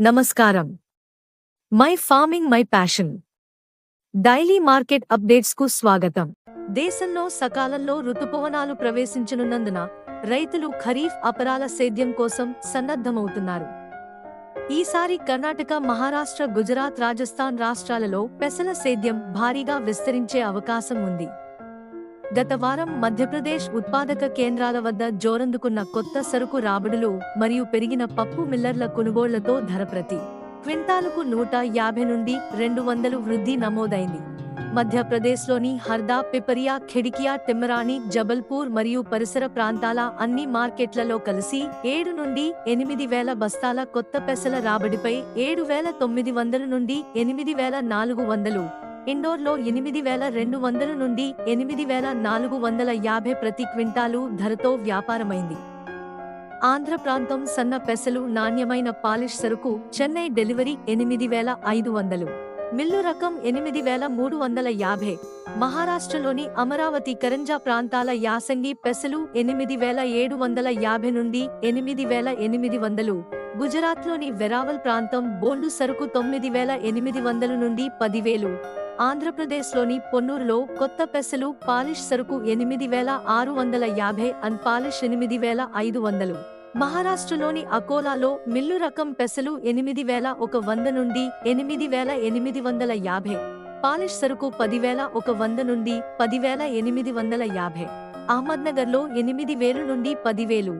నమస్కారం. My farming my passion. Daily market అప్డేట్స్కు స్వాగతం. దేశంలో సకాలంలో రుతుపవనాలు ప్రవేశించనున్నందున రైతులు ఖరీఫ్ అపరాల సేద్యం కోసం సన్నద్ధమవుతున్నారు. ఈసారి కర్ణాటక మహారాష్ట్ర గుజరాత్ రాజస్థాన్ రాష్ట్రాలలో పెసల సేద్యం భారీగా విస్తరించే అవకాశం ఉంది. గత వారం మధ్యప్రదేశ్ ఉత్పాదక కేంద్రాల వద్ద జోరందుకున్న కొత్త సరుకు రాబడులు మరియు పెరిగిన పప్పు మిల్లర్ల కొనుగోళ్ళతో ధర ప్రతి క్వింటాలుకు నూట యాభై నుండి రెండు వందలు వృద్ధి నమోదైంది. మధ్యప్రదేశ్లోని హర్దా పిపరియా ఖిడికియా టిమ్మరాణి జబల్పూర్ మరియు పరిసర ప్రాంతాల అన్ని మార్కెట్లలో కలిసి ఏడు నుండి ఎనిమిది వేల బస్తాల కొత్త పెసల రాబడిపై ఏడు వేల తొమ్మిది వందల నుండి ఎనిమిది వేల నాలుగు వందలు ఇండోర్లో ఎనిమిది వేల రెండు వందల నుండి ఎనిమిది వేల నాలుగు వందల యాభై ప్రతి క్వింటాలు ధరతో వ్యాపారమైంది. ఆంధ్ర ప్రాంతం సన్న పెసలు నాణ్యమైన పాలిష్ సరుకు చెన్నై డెలివరీ ఎనిమిది వేల ఐదు వందలు. మిల్లు రకం ఎనిమిది వేల మూడు వందల యాభై. మహారాష్ట్రలోని అమరావతి కరంజా ప్రాంతాల యాసంగి పెసలు ఎనిమిది వేల ఏడు వందల యాభై నుండి ఎనిమిది వేల ఎనిమిది వందలు. గుజరాత్లోని వెరావల్ ప్రాంతం బోండు సరుకు తొమ్మిది వేల ఎనిమిది వందల నుండి పదివేలు. ఆంధ్రప్రదేశ్లోని పొన్నూరులో కొత్త పెసలు పాలిష్ సరుకు ఎనిమిది వేల ఆరు వందల యాభై అన్ పాలిష్ ఎనిమిది వేల ఐదు వందలు. మహారాష్ట్రలోని అకోలాలో మిల్లు రకం పెసలు ఎనిమిది వేల ఒక వంద నుండి ఎనిమిది వేల ఎనిమిది వందల యాభై. పాలిష్ సరుకు పదివేల ఒక వంద నుండి పదివేల ఎనిమిది వందల యాభై. అహ్మద్నగర్లో ఎనిమిది వేలు నుండి పదివేలు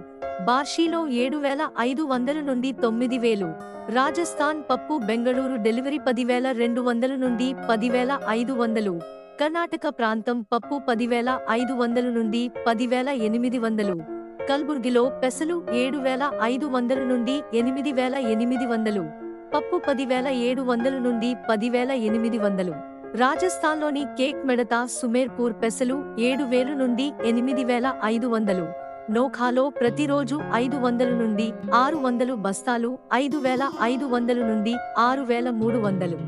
బార్షీలో ఏడు వేల ఐదు వందల నుండి తొమ్మిది వేలు రాజస్థాన్ పప్పు బెంగళూరు డెలివరీ పదివేల రెండు వందల నుండి పదివేల ఐదు వందలు కర్ణాటక ప్రాంతం పప్పు పదివేల ఐదు వందల నుండి పదివేల ఎనిమిది వందలు కల్బుర్గిలో పెసలు ఏడు వేల ఐదు వందల నుండి ఎనిమిది వేల ఎనిమిది వందలు పప్పు పదివేల ఏడు వందల నుండి పదివేల ఎనిమిది వందలు. రాజస్థాన్లోని కేక్ మెడతా సుమేర్పూర్ పెసలు ఏడు వేలు నుండి ఎనిమిది వేల ఐదు వందలు. నోఖాలో ప్రతిరోజు ఐదు వందల నుండి ఆరు వందలు బస్తాలు ఐదు వేల ఐదు వందల నుండి ఆరు వేల మూడు వందలు.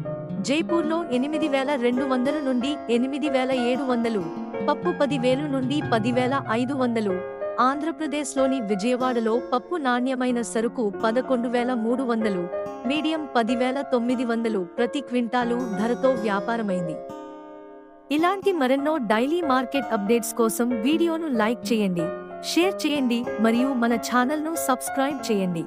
జైపూర్లో ఎనిమిది వేల రెండు వందల నుండి ఎనిమిది వేల ఏడు వందలు. పప్పు పది వేలు నుండి పదివేల ఐదు వందలు. ఆంధ్రప్రదేశ్లోని విజయవాడలో పప్పు నాణ్యమైన సరుకు పదకొండు వేల మూడు వందలు మీడియం పదివేల తొమ్మిది వందలు ప్రతి క్వింటాలు ధరతో వ్యాపారమైంది. ఇలాంటి మరెన్నో డైలీ మార్కెట్ అప్డేట్స్ కోసం వీడియోను లైక్ చేయండి షేర్ చేయండి మరియు మన ఛానల్ను సబ్స్క్రైబ్ చేయండి.